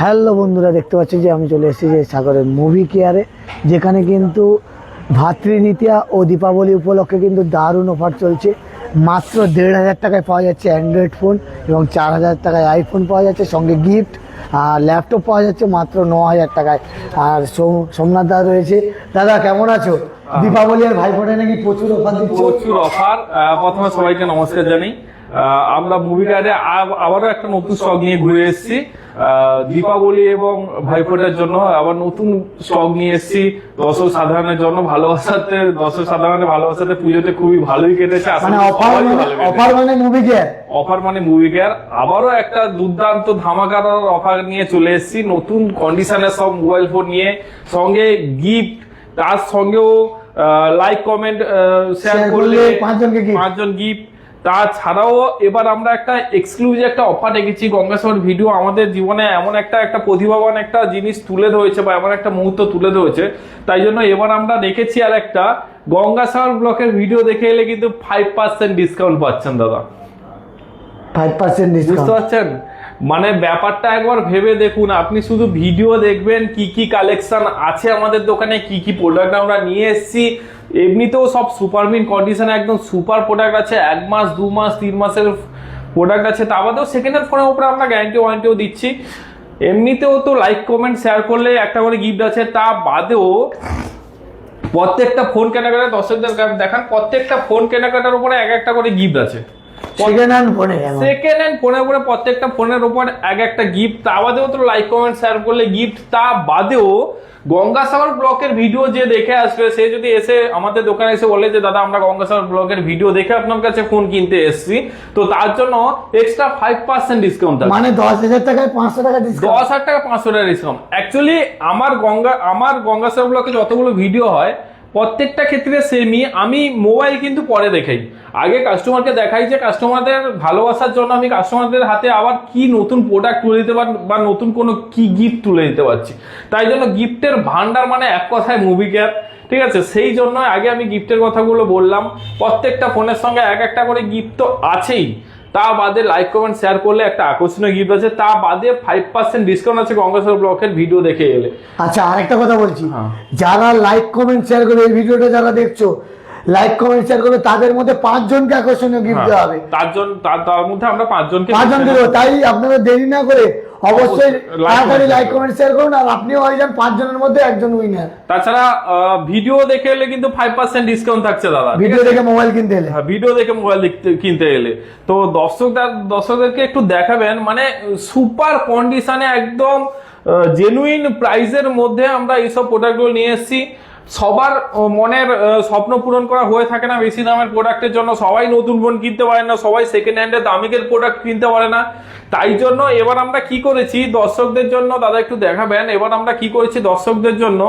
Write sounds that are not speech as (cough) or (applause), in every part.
Hello বন্ধুরা দেখতে পাচ্ছি যে আমি চলে এসেছি যে সাগরের মুভি কেয়ারে যেখানে কিন্তু ভাতৃদ্বিতীয়া ও দীপাবলি উপলক্ষে কিন্তু দারুণ অফার চলছে। মাত্র দেড় হাজার টাকায় পাওয়া যাচ্ছে অ্যান্ড্রয়েড ফোন এবং চার হাজার টাকায় আইফোন পাওয়া যাচ্ছে সঙ্গে গিফট আর ল্যাপটপ পাওয়া যাচ্ছে মাত্র ন হাজার টাকায়। আর সোম- সোমনাথ দা রয়েছে। দাদা কেমন আছো? দীপাবলি আর ভাইফোঁটায় নাকি প্রচুর অফার দিচ্ছে। প্রচুর অফার প্রথমে সবাইকে নমস্কার আহ, আমরা মুভি কার্ডে আবারও একটা নতুন স্টক নিয়ে ঘুরে এসেছি। দীপাবলি এবং ভাইফোঁটার জন্য আবার নতুন স্টক নিয়ে এসেছি। দর্শক সাধারণের জন্য ভালোবাসাতে দর্শক সাধারণের ভালোবাসাতে পুজোতে খুবই ভালোই কেটেছে। মানে অফার মানে ভালো কেটেছে। অফার মানে মুভি কেয়ার অফার মানে মুভি কেয়ার আবারও একটা দুর্দান্ত ধামাকার অফার নিয়ে চলে এসেছি। নতুন কন্ডিশনের সব মোবাইল ফোন নিয়ে। সঙ্গে গিফট তার সঙ্গেও লাইক কমেন্ট শেয়ার করলে করলে পাঁচজনকে পাঁচজন গিফট তাছাড়াও এবার আমরা একটা এক্সক্লুসিভ একটা অফার রেখেছি গঙ্গাসাগর ভিডিও আমাদের জীবনে এমন একটা একটা প্রতিভাবান একটা জিনিস তুলে ধরেছে বা এমন একটা মুহূর্ত তুলে ধরেছে। তাই জন্য এবার আমরা রেখেছি আর একটা গঙ্গাসাগর ব্লকের ভিডিও দেখে এলে কিন্তু ফাইভ পার্সেন্ট ডিসকাউন্ট পাচ্ছেন দাদা। ফাইভ পার্সেন্ট বুঝতে পারছেন? মানে ব্যাপারটা একবার ভেবে দেখুন, আপনি শুধু ভিডিও দেখবেন, কি কি কালেকশন আছে আমাদের দোকানে, কি কি প্রোডাক্ট আমরা নিয়ে এসেছি। এমনিতেও সব সুপারমিন কন্ডিশনে একদম সুপার প্রোডাক্ট আছে। এক মাস, দু মাস, তিন মাসের প্রোডাক্ট আছে। তা বাদেও সেকেন্ড হ্যান্ড ফোনের উপরে আমরা গ্যারান্টি ওয়ারেন্টিও দিচ্ছি। এমনিতেও তো লাইক কমেন্ট শেয়ার করলে একটা করে গিফট আছে। তা বাদেও প্রত্যেকটা ফোন কেনাকাটা দর্শকদের দেখান, প্রত্যেকটা ফোন কেনাকাটার উপরে এক একটা করে গিফট আছে। সেকেন্ড হ্যান্ড ফোনে। সেকেন্ড হ্যান্ড প্রত্যেকটা ফোনের উপর এক একটা গিফট তা বাদেও তো লাইক কমেন্ট শেয়ার করলে গিফট তা বাদেও গঙ্গাসাগর ব্লকের ভিডিও যে দেখে আসবে সে যদি এসে আমাদের দোকানে এসে বলে যে দাদা আমরা গঙ্গাসাগর ব্লকের ভিডিও দেখে আপনার কাছে ফোন কিনতে এসেছি। তো তার জন্য এক্সট্রা ফাইভ পার্সেন্ট ডিসকাউন্ট মানে দশ হাজার টাকায় পাঁচশো টাকা ডিসকাউন্ট দশ হাজার টাকা পাঁচশো টাকা ডিসকাউন্ট অ্যাকচুয়ালি আমার গঙ্গা আমার গঙ্গাসাগর ব্লকে যতগুলো ভিডিও হয় প্রত্যেকটা ক্ষেত্রে সেমই আমি মোবাইল কিন্তু পরে দেখাই। আগে কাস্টমারকে দেখাই যে কাস্টমারদের ভালোবাসার জন্য আমি কাস্টমারদের হাতে আবার কি নতুন প্রোডাক্ট তুলে দিতে পার বা নতুন কোনো কি গিফট তুলে দিতে পারছি। তাই জন্য গিফটের ভান্ডার মানে এক কথায় মুভি কেয়ার ঠিক আছে? সেই জন্য আগে আমি গিফটের কথাগুলো বললাম। প্রত্যেকটা ফোনের সঙ্গে এক একটা করে গিফট তো আছেই। তা বাদে লাইক কমেন্ট শেয়ার করলে একটা আকর্ষণীয় গিফট আছে। তা বাদে ফাইভ পার্সেন্ট ডিসকাউন্ট আছে গঙ্গাসাগর ব্লকের ভিডিও দেখে এলে। আচ্ছা আরেকটা কথা বলছি। হ্যাঁ। যারা লাইক কমেন্ট শেয়ার করে এই ভিডিওটা যারা দেখছ লাইক কমেন্ট শেয়ার করবে তাদের মধ্যে পাঁচজনকে আকর্ষণীয় গিফট দেওয়া হবে। তার জন্য তার মধ্যে আমরা পাঁচজনকে পাঁচজন দেবো। তাই আপনারা দেরি না করে অবশ্যই তাড়াতাড়ি লাইক কমেন্ট শেয়ার করুন আর আপনিও হয়ে যান পাঁচজনের মধ্যে একজন উইনার তাছাড়া ভিডিও দেখে এলে কিন্তু ফাইভ পার্সেন্ট ডিসকাউন্ট থাকছে দাদা ভিডিও দেখে মোবাইল কিনতে এলে। হ্যাঁ, ভিডিও দেখে মোবাইল কিনতে এলে। তো দর্শকদের দর্শকদেরকে একটু দেখাবেন মানে সুপার কন্ডিশনে একদম জেনুইন প্রাইসের মধ্যে আমরা এইসব প্রোডাক্টগুলো নিয়ে এসেছি। সবার মনের স্বপ্ন পূরণ করা হয়ে থাকে না বেশি দামের প্রোডাক্টের জন্য। সবাই নতুন ফোন কিনতে পারে না সবাই সেকেন্ড হ্যান্ডের দামিকের প্রোডাক্ট কিনতে পারে না। তাই জন্য এবার আমরা কি করেছি? দর্শকদের জন্য দাদা একটু দেখাবেন এবার আমরা কি করেছি দর্শকদের জন্য?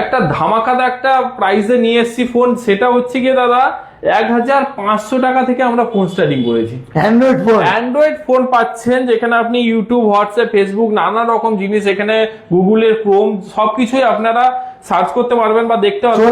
একটা ধামাকাদা একটা প্রাইসে নিয়ে এসেছি ফোন সেটা হচ্ছে গিয়ে দাদা এক হাজার পাঁচশো টাকা থেকে আমরা ফোন স্টার্টিং করেছি। অ্যান্ড্রয়েড ফোন অ্যান্ড্রয়েড ফোন পাচ্ছেন যেখানে আপনি ইউটিউব হোয়াটসঅ্যাপ ফেসবুক নানা রকম জিনিস এখানে গুগলের ক্রোম সবকিছুই আপনারা সার্চ করতে পারবেন বা দেখতে পারবেন।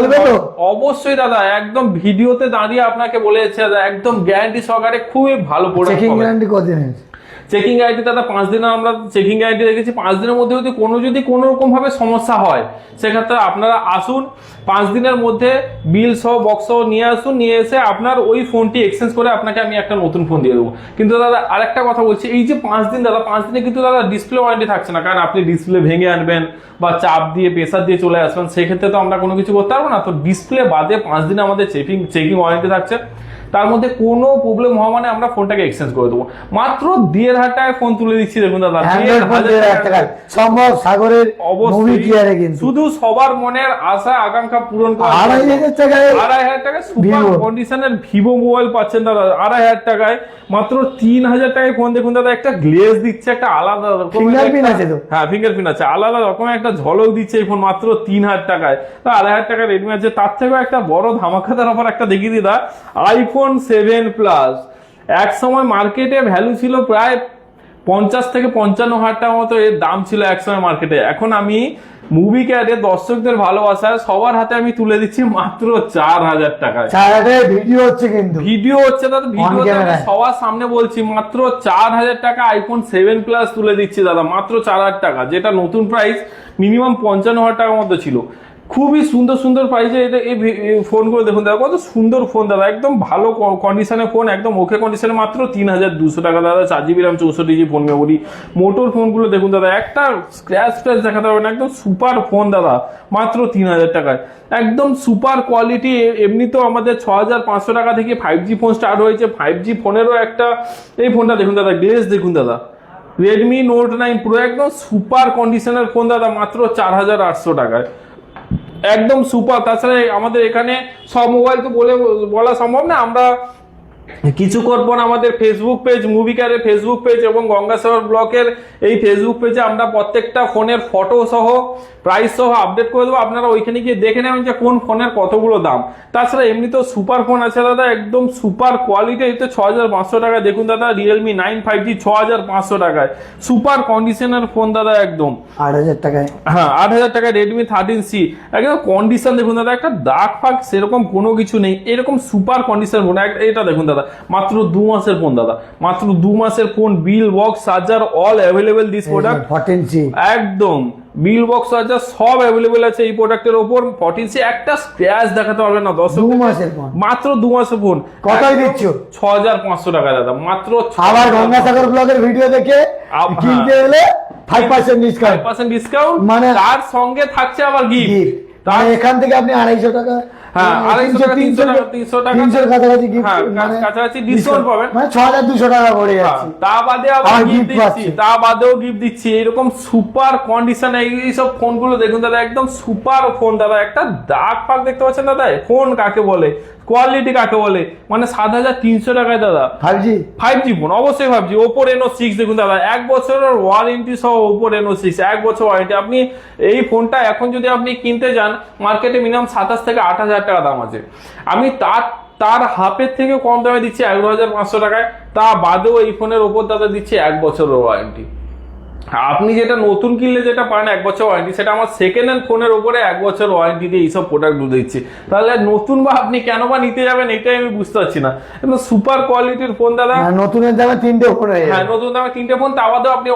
অবশ্যই দাদা একদম ভিডিওতে দাঁড়িয়ে আপনাকে বলে যাচ্ছে দাদা একদম গ্যারান্টি সহকারে খুবই ভালো প্রোডাক্ট গ্যারান্টি কদিন আছে চেকিং আইডি দাদা পাঁচ দিনের আমরা চেকিং আইডি রেখেছি। পাঁচ দিনের মধ্যে যদি কোনো যদি কোনো রকম ভাবে সমস্যা হয়, সেক্ষেত্রে আপনারা আসুন, পাঁচ দিনের মধ্যে বিল সহ বক্স সহ নিয়ে আসুন, নিয়ে এসে আপনার ওই ফোনটি এক্সচেঞ্জ করে আপনাকে আমি একটা নতুন ফোন দিয়ে দেবো। কিন্তু দাদা, আরেকটা কথা বলছি, এই যে পাঁচ দিন দাদা, পাঁচ দিনে কিন্তু দাদা ডিসপ্লে ওয়ারেন্টি থাকছে না, কারণ আপনি ডিসপ্লে ভেঙে আনবেন বা চাপ দিয়ে প্রেসার দিয়ে চলে আসবেন, সেক্ষেত্রে তো আমরা কোনো কিছু করতে পারব না। তো ডিসপ্লে বাদে পাঁচ দিনে আমাদের চেকিং চেকিং ওয়ারেন্টি থাকছে। তার মধ্যে কোনো প্রবলেম হওয়া মানে আমরা ফোনটাকে এক্সচেঞ্জ করে দেবো। মাত্র দেড় হাজার টাকায় ফোন তুলে দিচ্ছি দেখুন দাদা। টাকায়। সম্ভব সাগরের শুধু সবার মনের আশা আকাঙ্ক্ষা পূরণ করার আড়াই হাজার টাকায় আড়াই হাজার টাকায় সুপার কন্ডিশনের ভিভো মোবাইল পাচ্ছেন দাদা। আড়াই হাজার টাকায়। মাত্র তিন হাজার টাকায় ফোন দেখুন দাদা একটা গ্লেজ দিচ্ছে একটা আলাদা একটা- আছে তো? হ্যাঁ ফিঙ্গারপ্রিন্ট আছে। আলাদা রকমের একটা ঝলক দিচ্ছে এই ফোন মাত্র তিন হাজার টাকায়। তা আড়াই হাজার টাকা রেডমি আছে। তার থেকেও একটা বড় ধামাকাদার অফার একটা দেখিয়ে দিদা। আইফোন সেভেন প্লাস এক সময় মার্কেটে ভ্যালু ছিল প্রায় পঞ্চাশ থেকে পঞ্চান্ন হাজার টাকা মতো এর দাম ছিল একসময় মার্কেটে এখন আমি মুভি ক্যারে দর্শকদের ভালোবাসায় সবার হাতে আমি তুলে দিচ্ছি মাত্র চার হাজার টাকায়। চার হাজার ভিডিও হচ্ছে কিন্তু। ভিডিও হচ্ছে দাদা ভিডিও সবার সামনে বলছি মাত্র চার হাজার টাকা আইফোন সেভেন প্লাস তুলে দিচ্ছি দাদা মাত্র চার হাজার টাকা যেটা নতুন প্রাইস মিনিমাম পঞ্চান্ন হাজার টাকার মতো ছিল। খুবই সুন্দর সুন্দর প্রাইসে এটা এই ফোনগুলো দেখুন দাদা, কত সুন্দর ফোন দাদা, একদম ভালো কন্ডিশনের ফোন একদম ওকে কন্ডিশনে মাত্র তিন হাজার দুশো টাকা দাদা চার জিবি রাম চৌষট্টি জিবি ফোন মেমোরি মোটর ফোনগুলো দেখুন দাদা, একটা স্ক্র্যাচ স্ক্র্যাচ দেখাতে হবে না, একদম সুপার ফোন দাদা, মাত্র তিন হাজার টাকায়। একদম সুপার কোয়ালিটি এমনিতেও আমাদের ছ হাজার পাঁচশো টাকা থেকে ফাইভ জি ফোন স্টার্ট হয়েছে ফাইভ জি ফোনেরও একটা, এই ফোনটা দেখুন দাদা গ্লেস দেখুন দাদা রেডমি নোট নাইন প্রো একদম সুপার কন্ডিশনের ফোন দাদা, মাত্র চার হাজার আটশো টাকায়। একদম সুপার তাছাড়া আমাদের এখানে সব মোবাইল তো বলে বলা সম্ভব না। আমরা কিছুক্ষণ আমাদের ফেসবুক পেজ মুভিকারে ফেসবুক পেজ এবং গঙ্গাসাগর ব্লকের এই ফেসবুক পেজে আমরা প্রত্যেকটা ফোনের ফটো সহ প্রাইস সহ আপডেট করে দেবো। আপনারা ওইখানে গিয়ে দেখে নেবেন যে কোন ফোনের কতগুলো দাম। তাছাড়া এমনিতেও সুপার ফোন আছে দাদা একদম সুপার কোয়ালিটি এতে ছ হাজার পাঁচশো টাকা। দেখুন দাদা রিয়েলমি নাইন ফাইভ জি ছ হাজার পাঁচশো টাকায়। সুপার কন্ডিশনের ফোন দাদা একদম। আট হাজার টাকায়? হ্যাঁ আট হাজার টাকা রেডমি থার্টিন সি একদম কন্ডিশন দেখুন দাদা একটা দাগ ফাগ সেরকম কোনো কিছু নেই। এরকম সুপার কন্ডিশন ফোন এটা দেখুন দাদা। মাত্র দু মাসের ফোন দাদা। মাত্র দু মাসের phone bill box charger all available this product একদম। বিল বক্স চার্জার সব অ্যাভেলেবেল আছে এই প্রোডাক্টের ওপর। ফর্টিন সি একটা স্ক্র্যাচ দেখাতে পারবে না দশ দু মাসের ফোন মাত্র দু মাসের ফোন কতই দিচ্ছ? ছ হাজার পাঁচশো টাকা দাদা। মাত্র আবার গঙ্গাসাগর ব্লগের ভিডিও দেখে কিনতে গেলে five percent discount percent discount মানে- তার সঙ্গে থাকছে আবার গিফট গিফট মানে এখান থেকে আপনি আড়াইশো টাকা হ্যাঁ, মানে আড়াইশো তিনশো টাকা, তিনশো টাকা। কাছাকাছি গিফট হ্যাঁ, কাছ- কাছাকাছি পাবেন। মানে ছ হাজার দুশো টাকা করে যাচ্ছে। তা বাদে আবার গিফট দিচ্ছি তা বাদেও গিফট দিচ্ছি। এরকম সুপার কন্ডিশন এইসব ফোনগুলো দেখুন দাদা একদম সুপার ফোন দাদা। একটা দাগ ফাগ দেখতে পাচ্ছেন দাদা? ফোন কাকে বলে? কোয়ালিটি কাকে বলে? মানে সাত হাজার তিনশো টাকায় দাদা। Five G five G phone অবশ্যই five G Oppo Reno six দেখুন দাদা এক বছরের ওয়ারেন্টি সহ ওপো রেনো সিক্স এক বছর ওয়ারেন্টি আপনি এই ফোনটা এখন যদি আপনি কিনতে যান মার্কেটে মিনিমাম সাতাশ থেকে আট হাজার টাকা দাম আছে। আমি তার তার হাফের থেকে কম দামে দিচ্ছি এগারো হাজার পাঁচশো টাকায়। তা বাদেও এই ফোনের ওপর দাদা দিচ্ছি এক বছরের ওয়ারেন্টি আপনি যেটা নতুন কিনলে যেটা পান এক বছর ওয়ারেন্টি সেটা আমার সেকেন্ড হ্যান্ড ফোনের উপরে এক বছর ওয়ারেন্টি দিয়ে এইসব প্রোডাক্টগুলো দিচ্ছি। তাহলে নতুন বা আপনি কেন বা নিতে যাবেন এটাই আমি বুঝতে পারছি না। কিন্তু সুপার কোয়ালিটির ফোন দাদা নতুনের দামে তিনটে ফোন হ্যাঁ নতুন দামে তিনটে ফোন তা বাদেও আপনি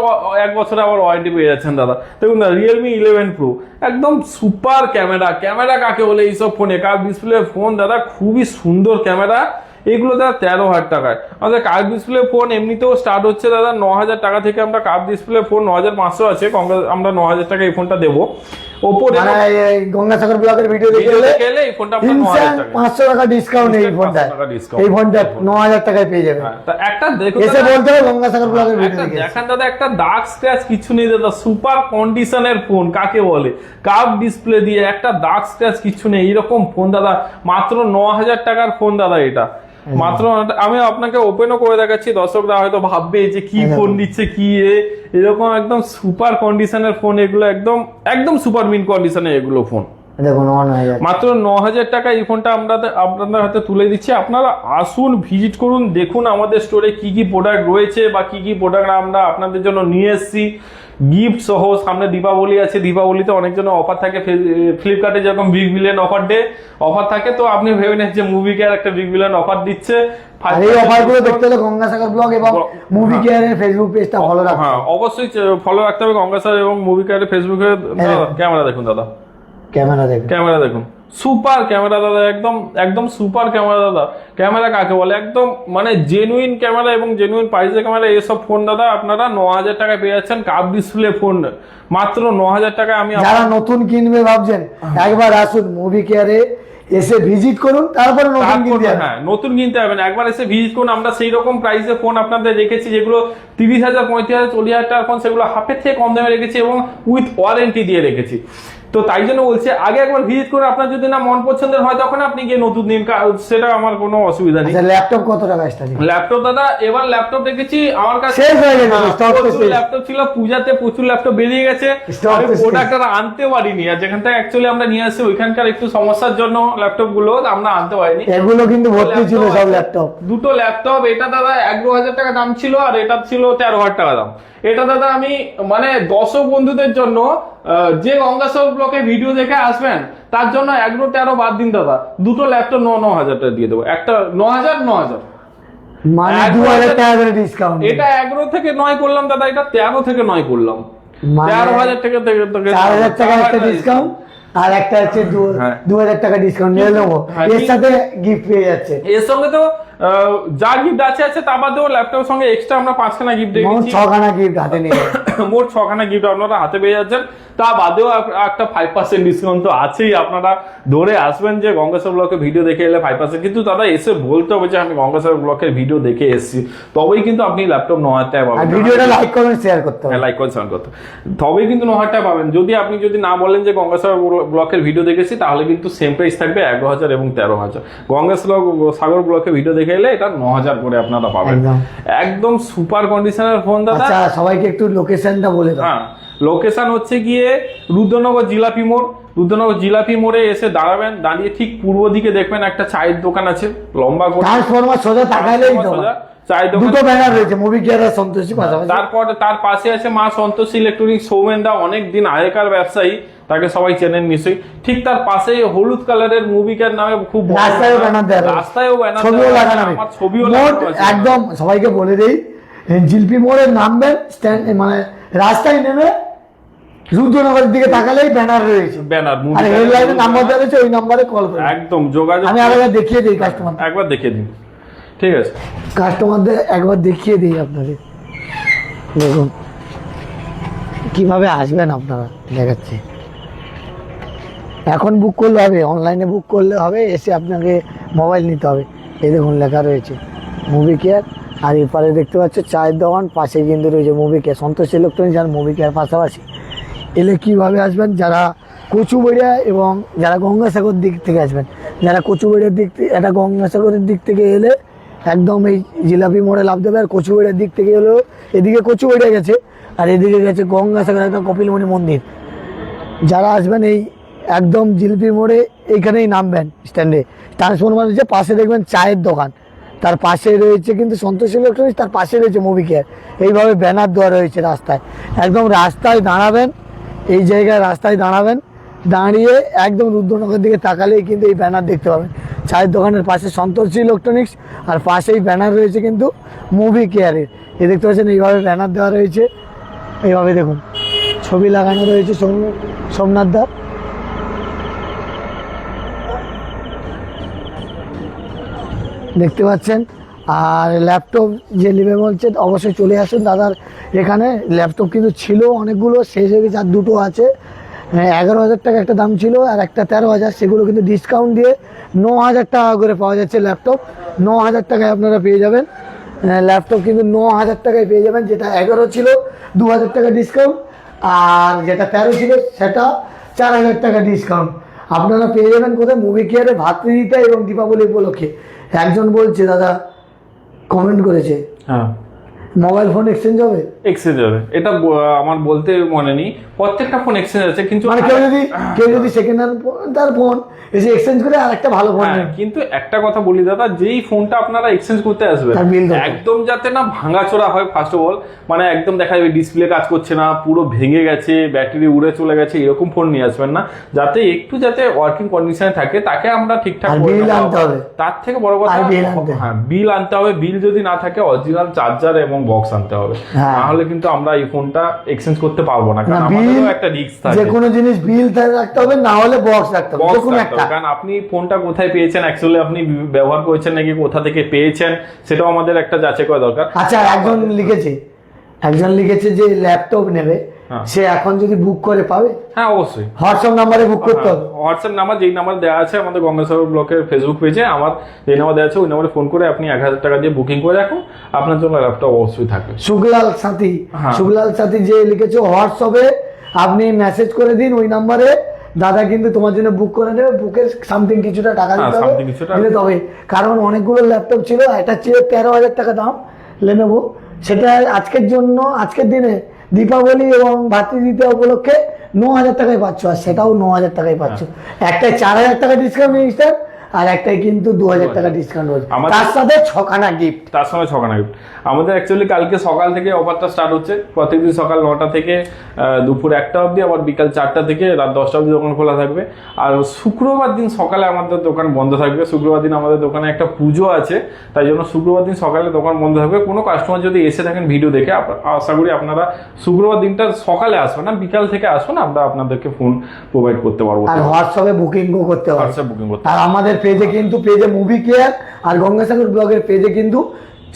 এক বছরে আবার ওয়ারেন্টি পেয়ে যাচ্ছেন দাদা। দেখুন না রিয়েলমি ইলেভেন প্রো একদম সুপার ক্যামেরা ক্যামেরা কাকে বলে এইসব ফোনে কার ডিসপ্লে ফোন দাদা খুবই সুন্দর ক্যামেরা এগুলো দাদা তেরো হাজার টাকায়। আমাদের কার্ভ ডিসপ্লে ফোন এমনিতেও স্টার্ট হচ্ছে দাদা ন হাজার টাকা থেকে আমরা কার্ভ ডিসপ্লে ফোন ন হাজার পাঁচশো আছে আমরা ন হাজার টাকা এই ফোনটা দেবো। ওপো মানে গঙ্গাসাগর ব্লগের ভিডিও দেখে গেলে এই ফোনটা আপনার ন হাজার ইনস্ট্যান্ট টাকা পাঁচশো টাকা ডিসকাউন্ট এই ফোনটা 500 টাকা discount। এই ফোনটা ন হাজার টাকায় পেয়ে যাবে। হ্যাঁ, একটা এসে বলতে হবে গঙ্গাসাগর ব্লগের ভিডিও দেখেন দাদা একটা দাগ স্ক্র্যাচ কিছু নেই দাদা সুপার কন্ডিশনের ফোন কাকে বলে? কাপ ডিসপ্লে দিয়ে একটা দাগ স্ক্র্যাচ কিছু নেই এরকম ফোন দাদা মাত্র ন হাজার টাকার ফোন দাদা এটা। মাত্র আমি আপনাকে ওপেনও করে দেখাচ্ছি দর্শকরা হয়তো ভাববে যে কি ফোন দিচ্ছে কি এ? এরকম একদম সুপার কন্ডিশনের ফোন এগুলো একদম একদম সুপার মিন কন্ডিশনে এগুলো ফোন দেখুন হয়ে মাত্র ন হাজার টাকা এই ফোনটা আমরা আপনাদের হাতে তুলে দিচ্ছি। আপনারা আসুন ভিজিট করুন দেখুন আমাদের স্টোরে কি কি প্রোডাক্ট রয়েছে বা কি কি প্রোডাক্ট আমরা আপনাদের জন্য নিয়ে এসেছি। গিফট সহ সামনে দীপাবলি আছে দীপাবলিতে অনেকজন অফার থাকে। ফ্লিপকার্টে যেরকম big billion offer day offer থাকে তো আপনি ভেবে নেন যে মুভি কেয়ার একটা বিগ বিলিয়ন অফার দিচ্ছে। এই অফারগুলো দেখতে হলে গঙ্গাসাগর ব্লগ এবং মুভি কেয়ারের ফেসবুক পেজটা ফলো রাখা হ্যাঁ অবশ্যই ফলো রাখতে হবে গঙ্গাসাগর এবং মুভি কেয়ারের ফেসবুকে। ক্যামেরা দেখুন দাদা। ক্যামেরা দেখুন। ক্যামেরা দেখুন। সুপার ক্যামেরা দাদা একদম একদম সুপার ক্যামেরা দাদা। ক্যামেরা কাকে বলে? একদম মানে জেনুইন ক্যামেরা এবং জেনুইন প্রাইসের ক্যামেরা। এসব ফোন দাদা আপনারা ন হাজার টাকায় পেয়ে যাচ্ছেন কাপ ডিসপ্লে ফোন মাত্র ন হাজার টাকায় আমি যারা নতুন কিনবে ভাবছেন একবার আসুন মুভি কেয়ারে এসে ভিজিট করুন তারপরে নতুন কিনতে হ্যাঁ নতুন কিনতে হবে না একবার এসে ভিজিট করুন। আমরা সেই রকম প্রাইসে ফোন আপনাদের রেখেছি যেগুলো তিরিশ হাজার পঁয়ত্রিশ হাজার চল্লিশ হাজার টাকার ফোন সেগুলো হাফের থেকে কম দামে রেখেছি এবং উইথ ওয়ারেন্টি দিয়ে রেখেছি। তো তাই জন্য বলছে আগে একবার ভিজিট করে আপনার যদি না মন পছন্দের হয় তখন আপনি গিয়ে নতুন নিন কা- সেটা আমার কোনো অসুবিধা নেই। আচ্ছা ল্যাপটপ কত টাকা ল্যাপটপ দাদা এবার ল্যাপটপ দেখেছি আমার কাছে শেষ হয়ে গেছে। ল্যাপটপ ছিল পূজাতে প্রচুর ল্যাপটপ বেরিয়ে গেছে। প্রোডাক্ট আর আনতে পারিনি আর যেখান থেকে অ্যাকচুয়ালি আমরা নিয়ে আসি ওইখানকার একটু সমস্যার জন্য ল্যাপটপগুলো আমরা আনতে পারিনি। এগুলো কিন্তু ভর্তি ছিল সব ল্যাপটপ দুটো ল্যাপটপ এটা দাদা এগারো হাজার টাকা দাম ছিল আর এটা ছিল তেরো হাজার টাকা দাম। এটা দাদা আমি মানে দর্শক বন্ধুদের জন্য যে গঙ্গাসর ব্লকে ভিডিও দেখে আসবেন তার জন্য এগারো তেরো বাদ দিন দাদা। দুটো ল্যাপটপ ন ন হাজার টাকা দিয়ে দেবো। একটা ন হাজার ন হাজার মানে দু হাজার হাজার- টাকা করে ডিসকাউন্ট এটা এগারো থেকে নয় করলাম দাদা এটা তেরো থেকে নয় করলাম। মানে তেরো হাজার টাকা থেকে থেকে- চার হাজার টাকা একটা ডিসকাউন্ট আর একটা হচ্ছে দু- হ্যাঁ। হাজার টাকা ডিসকাউন্ট নিয়ে নেব। হ্যাঁ, এর সাথে গিফট পেয়ে যাচ্ছে। এর সঙ্গে তো যা গিফট আছে আছে তা বাদেও ল্যাপটপের সঙ্গে এক্সট্রা আমরা পাঁচখানা গিফট রেখেছি ছখানা গিফট হাতে নিয়ে (coughs) মোট ছখানা গিফট আপনারা হাতে পেয়ে যাচ্ছেন। তা বাদেও একটা ফাইভ পার্সেন্ট ডিসকাউন্ট তো আছেই। আপনারা ধরে আসবেন যে গঙ্গাসর ব্লকে ভিডিও দেখে এলে ফাইভ পার্সেন্ট কিন্তু দাদা এসে বলতে হবে যে আমি গঙ্গাসর ব্লকের ভিডিও দেখে এসেছি। তবেই কিন্তু আপনি ল্যাপটপ ন হাজার টাকা পাবেন ভিডিওটা লাইক কমেন্ট শেয়ার করতে হবে। লাইক কনসার্ন করতে তবেই কিন্তু ন হাজার টাকা পাবেন। যদি আপনি যদি না বলেন যে গঙ্গাসাগর ব্লকের ভিডিও দেখেছি তাহলে কিন্তু সেম প্রাইস থাকবে এগারো হাজার এবং তেরো হাজার। গঙ্গাসাগর সাগর ব্লকে ভিডিও দেখে এলে এটা ন হাজার করে আপনারা পাবেন। একদম। সুপার কন্ডিশনের ফোন দাদা। আচ্ছা সবাইকে একটু লোকেশনটা বলে দাও। হ্যাঁ লোকেশন হচ্ছে গিয়ে রুদ্রনগর জিলাপি মোড়। রুদ্রনগর জিলাপি মোড়ে এসে দাঁড়াবেন দাঁড়িয়ে ঠিক পূর্ব দিকে দেখবেন একটা চায়ের দোকান আছে লম্বা করে। ট্রান্সফরমার সোজা তাকাইলেই সোজা। দুটো ব্যানার রয়েছে মুভি আর সন্তোষী পাশাপাশি। তারপর তার পাশে আছে মা সন্তোষ ইলেকট্রনিক সৌমেন দা অনেক দিন আগেকার ব্যবসায়ী তাকে সবাই চেনেন নিশ্চয়ই। ঠিক তার পাশেই হলুদ কালারের মুভিকার নামে খুব রাস্তায়ও ব্যানার রয়েছে। রাস্তায়ও ব্যানার ছবিও লাগানো ছবিও একদম সবাইকে বলে দেই জিলপি মোড়ে নামবেন স্ট্যান্ড মানে রাস্তায় নেমে রুদ্রনগরের দিকে তাকালেই ব্যানার রয়েছে। ব্যানার মুভি আর হেডলাইনের নাম্বার দেওয়া রয়েছে ওই নাম্বারে কল করবেন একদম যোগাযোগ আমি আরেকবার দেখিয়ে দিই কাস্টমার একবার দেখে দিন। ঠিক আছে। কাস্টমারদের একবার দেখিয়ে দিই আপনাদের। দেখুন, কীভাবে আসবেন আপনারা দেখাচ্ছি। এখন বুক করলে হবে অনলাইনে বুক করলে হবে, এসে আপনাকে মোবাইল নিতে হবে। এই দেখুন লেখা রয়েছে মুভি কেয়ার আর এপারে দেখতে পাচ্ছ, চায়ের দোকান, পাশে কিন্তু রয়েছে মুভি কেয়ার সন্তোষ ইলেকট্রনিক্স আর মুভি কেয়ার পাশাপাশি। এলে কীভাবে আসবেন? যারা কচুবেড়িয়া এবং যারা গঙ্গাসাগর দিক থেকে আসবেন, যারা কচুবেড়িয়ার দিক থেকে এটা গঙ্গাসাগরের দিক থেকে এলে একদম এই জিলাপি মোড়ে লাভ দেবে আর কচুবেড়িয়ার দিক থেকে এলেও এদিকে কচুবেড়িয়া গেছে আর এদিকে গেছে গঙ্গাসাগর একদম কপিলমণি মন্দির। যারা আসবেন এই একদম জিলপি মোড়ে এইখানেই নামবেন স্ট্যান্ডে। ট্রান্সফরমার হচ্ছে পাশে দেখবেন চায়ের দোকান। তার পাশে রয়েছে কিন্তু সন্তোষ ইলেকট্রনিক্স, তার পাশে রয়েছে মুভি কেয়ার এইভাবে ব্যানার দেওয়া রয়েছে রাস্তায়। একদম রাস্তায় দাঁড়াবেন, এই জায়গায় রাস্তায় দাঁড়াবেন দাঁড়িয়ে একদম রুদ্রনগর দিকে তাকালেই কিন্তু এই ব্যানার দেখতে পাবেন। চায়ের দোকানের পাশে সন্তোষী ইলেকট্রনিক্স, আর পাশেই ব্যানার রয়েছে কিন্তু মুভি কেয়ারের এ দেখতে পাচ্ছেন, এইভাবে ব্যানার দেওয়া রয়েছে। এইভাবে দেখুন, ছবি লাগানো রয়েছে সোম- সোমনাথ দা। দেখতে পাচ্ছেন, আর ল্যাপটপ যে নেবে বলছে, অবশ্যই চলে আসুন। দাদার এখানে ল্যাপটপ কিন্তু ছিল অনেকগুলো, শেষ হয়ে গেছে আর দুটো আছে। এগারো হাজার টাকা একটা দাম ছিল আর একটা তেরো হাজার, সেগুলো কিন্তু ডিসকাউন্ট দিয়ে ন হাজার টাকা করে পাওয়া যাচ্ছে ল্যাপটপ ন হাজার টাকায় আপনারা পেয়ে যাবেন। ল্যাপটপ কিন্তু ন হাজার টাকায় পেয়ে যাবেন, যেটা এগারো ছিল, দু হাজার টাকা ডিসকাউন্ট আর যেটা তেরো ছিল, সেটা চার হাজার টাকা ডিসকাউন্ট আপনারা পেয়ে যাবেন কোথায়? মুভি কেয়ারে ভাতৃদিতা এবং দীপাবলি উপলক্ষে। একজন বলছে, দাদা কমেন্ট করেছে। হ্যাঁ। মোবাইল ফোন এক্সচেঞ্জ হবে? এক্সচেঞ্জ হবে। এটা আমার বলতে মনে নেই। প্রত্যেকটা ফোন এক্সচেঞ্জ আছে কিন্তু মানে কেউ যদি কেউ যদি সেকেন্ড হ্যান্ড তার ফোন এসে এক্সচেঞ্জ করে আর একটা ভালো ফোন হ্যাঁ, কিন্তু একটা কথা বলি দাদা যেই ফোনটা আপনারা এক্সচেঞ্জ করতে আসবে। একদম যাতে না ভাঙাচোরা হয় ফার্স্ট অফ অল মানে একদম দেখা যাবে ডিসপ্লে কাজ করছে না পুরো ভেঙে গেছে ব্যাটারি উড়ে চলে গেছে এরকম ফোন নিয়ে আসবেন না। যাতে একটু যাতে ওয়ার্কিং কন্ডিশনে থাকে তাকে আমরা ঠিকঠাক bill আনতে হবে। তার থেকে বড় কথা। হ্যাঁ বিল আনতে হবে। বিল যদি না থাকে অরিজিনাল চার্জার এবং বক্স আনতে হবে। হ্যাঁ। তাহলে কিন্তু আমরা এই ফোনটা এক্সচেঞ্জ করতে পারব না কারণ আমাদেরও একটা রিস্ক থাকে। যে কোনো জিনিস বিল রাখতে হবে না হলে বক্স রাখতে হবে কোনো একটা। কারণ আপনি ফোনটা কোথায় পেয়েছেন? অ্যাকচুয়ালি আপনি ব্যবহার করেছেন নাকি কোথা থেকে পেয়েছেন? সেটাও আমাদের একটা যাচাই করা দরকার। আচ্ছা একজন লিখেছে। একজন লিখেছে যে ল্যাপটপ নেবে। হ্যাঁ। সে এখন যদি বুক করে পাবে? হ্যাঁ অবশ্যই। হোয়াটসঅ্যাপ নাম্বারে বুক করতে হবে। হোয়াটসঅ্যাপ নাম্বার যেই নাম্বার দেওয়া আছে আমাদের গঙ্গাসাগর ব্লকের ফেসবুক পেজে আমার যেই নাম্বার দেওয়া আছে ওই নাম্বারে ফোন করে আপনি এক হাজার টাকা দিয়ে বুকিং করে রাখুন। আপনার জন্য ল্যাপটপ অবশ্যই থাকবে। সুগলাল সাথী হ্যাঁ। সুগলাল সাথী যে লিখেছে হোয়াটসঅ্যাপে আপনি মেসেজ করে দিন ওই নাম্বারে দাদা কিন্তু তোমার জন্য বুক করে দেবে বুকের সামথিং কিছুটা টাকা হ্যাঁ, দিতে হবে। দিলে তবে কারণ অনেকগুলো ল্যাপটপ ছিল এটা ছিল তেরো হাজার টাকা দাম। লেনোভো সেটা আজকের জন্য আজকের দিনে দীপাবলি এবং ভাতৃদ্বিতীয়া উপলক্ষে ন হাজার টাকায় পাচ্ছ আর সেটাও ন হাজার টাকায় পাচ্ছ। একটা চার হাজার টাকা ডিসকাউন্ট ইনস্ট্যান্ট আর একটাই কিন্তু দু হাজার টাকা ডিসকাউন্ট হচ্ছে তার সাথে ছখানা গিফট তার সঙ্গে ছখানা গিফট আমাদের অ্যাকচুয়ালি কালকে সকাল থেকে অফারটা স্টার্ট হচ্ছে। প্রত্যেকদিন সকাল নটা থেকে দুপুর একটা অবধি আবার বিকাল চারটা থেকে রাত দশটা অবধি দোকান খোলা থাকবে। আর শুক্রবার দিন সকালে আমাদের দোকান বন্ধ থাকবে। শুক্রবার দিন আমাদের দোকানে একটা পুজো আছে। তাই জন্য শুক্রবার দিন সকালে দোকান বন্ধ থাকবে। কোনো কাস্টমার যদি এসে থাকেন ভিডিও দেখে আশা করি আপনারা শুক্রবার দিনটা সকালে আসবেন না বিকাল থেকে আসুন আমরা আপনাদেরকে ফোন প্রোভাইড করতে পারব। আর হোয়াটসঅ্যাপে বুকিংও করতে হবে হোয়াটসঅ্যাপ বুকিং করতে আর আমাদের পেজে কিন্তু পেজে মুভি কেয়ার আর গঙ্গাসাগর ব্লগের পেজে কিন্তু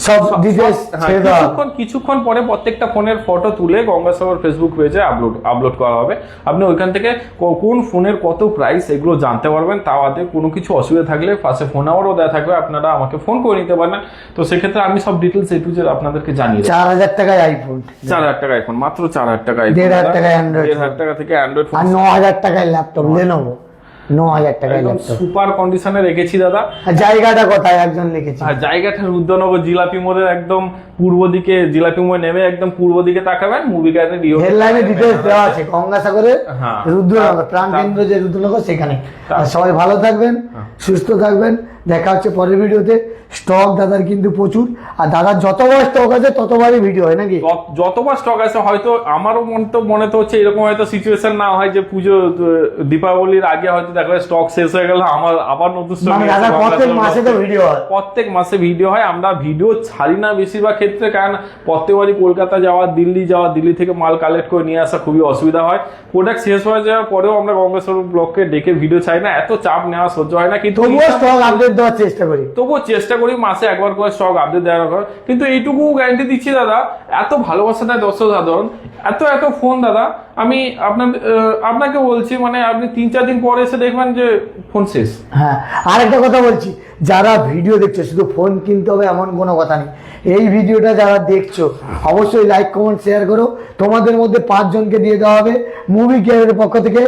সব ডিটেলস হ্যাঁ। কিছুক্ষণ কিছুক্ষণ পরে প্রত্যেকটা ফোনের ফটো তুলে গঙ্গাসাগর ফেসবুক পেজে আপলোড আপলোড করা হবে। আপনি ওইখান থেকে কোন ফোনের কত প্রাইস এগুলো জানতে পারবেন তা বাদে কোনো কিছু অসুবিধা থাকলে পাশে ফোন নাম্বারও দেওয়া থাকবে আপনারা আমাকে ফোন করে নিতে পারেন তো সেক্ষেত্রে আমি সব ডিটেলস এ টু জেড আপনাদেরকে জানিয়ে চার হাজার টাকায় আইফোন চার হাজার টাকা এখন মাত্র চার হাজার টাকা দেড় হাজার টাকায় দেড় হাজার টাকা থেকে অ্যান্ড্রয়েড আর ন হাজার টাকায় ল্যাপটপ লেনোভো ন হাজার টাকায় ল্যাপটপ সুপার কন্ডিশনে রেখেছি দাদা। জায়গাটা কোথায়? একজন লিখেছে। আর জায়গাটা রুদ্রনগর জিলাপি মোড়ের একদম পূর্ব দিকে জিলাপি মোড়ে নেমে একদম পূর্ব দিকে তাকাবেন মুভি গার্ডেন হেডলাইনে ডিটেলস দেওয়া আছে গঙ্গাসাগরের হ্যাঁ। রুদ্রনগর প্রাণ কেন্দ্র যে রুদ্রনগর সেখানে। সবাই ভালো থাকবেন সুস্থ থাকবেন। দেখা হচ্ছে পরের ভিডিওতে। স্টক দাদার কিন্তু প্রচুর। আর দাদার যতবার স্টক আছে ততবারই ভিডিও হয় নাকি? যতবার স্টক আছে হয়তো আমারও মন তো মনে তো হচ্ছে এরকম হয়তো সিচুয়েশন না হয় যে পুজো দীপাবলির আগে হয়তো দেখা যায় স্টক শেষ হয়ে গেল আমার আবার নতুন স্টক মানে দাদার প্রত্যেক মাসে তো ভিডিও হয়। প্রত্যেক মাসে ভিডিও হয় আমরা ভিডিও ছাড়ি না বেশিরভাগ ক্ষেত্রে কারণ প্রত্যেকবারই কলকাতা যাওয়া দিল্লি যাওয়া দিল্লি থেকে মাল কালেক্ট করে নিয়ে আসা খুবই অসুবিধা হয়। প্রোডাক্ট শেষ হয়ে যাওয়ার পরেও আমরা গঙ্গেশ্বর ব্লককে ডেকে ভিডিও চাই না এত চাপ নেওয়া সহ্য হয় না কিন্তু স্টক আপডেট দেওয়ার চেষ্টা করি। তবুও চেষ্টা করি মাসে একবার করে স্টক আপডেট দেওয়ার কথা। কিন্তু এইটুকু গ্যারান্টি দিচ্ছি দাদা এত ভালোবাসা দেয় দর্শক সাধারণ এত এত ফোন দাদা আমি আপনার আপনাকে বলছি মানে আপনি তিন চার দিন পরে এসে দেখবেন যে ফোন শেষ। হ্যাঁ আর একটা কথা বলছি যারা ভিডিও দেখছ শুধু ফোন কিনতে হবে এমন কোনো কথা নেই। এই ভিডিওটা যারা দেখছ অবশ্যই লাইক কমেন্ট শেয়ার করো। তোমাদের মধ্যে পাঁচজনকে দিয়ে দেওয়া হবে। মুভি কেয়ারের পক্ষ থেকে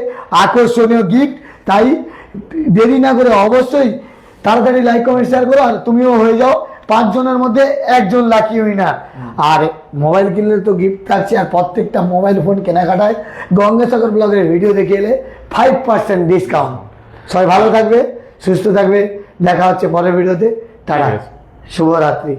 আকর্ষণীয় গিফট তাই দেরি না করে অবশ্যই তাড়াতাড়ি লাইক কমেন্ট শেয়ার করো আর তুমিও হয়ে যাও। পাঁচজনের মধ্যে একজন লাকি উইনার আর মোবাইল কিনলে তো গিফট থাকছে আর প্রত্যেকটা মোবাইল ফোন কেনাকাটায় গঙ্গাসাগর ব্লগের ভিডিও দেখে এলে ফাইভ পার্সেন্ট ডিসকাউন্ট সবাই ভালো থাকবে সুস্থ থাকবে। দেখা হচ্ছে পরের ভিডিওতে তারা। শুভরাত্রি।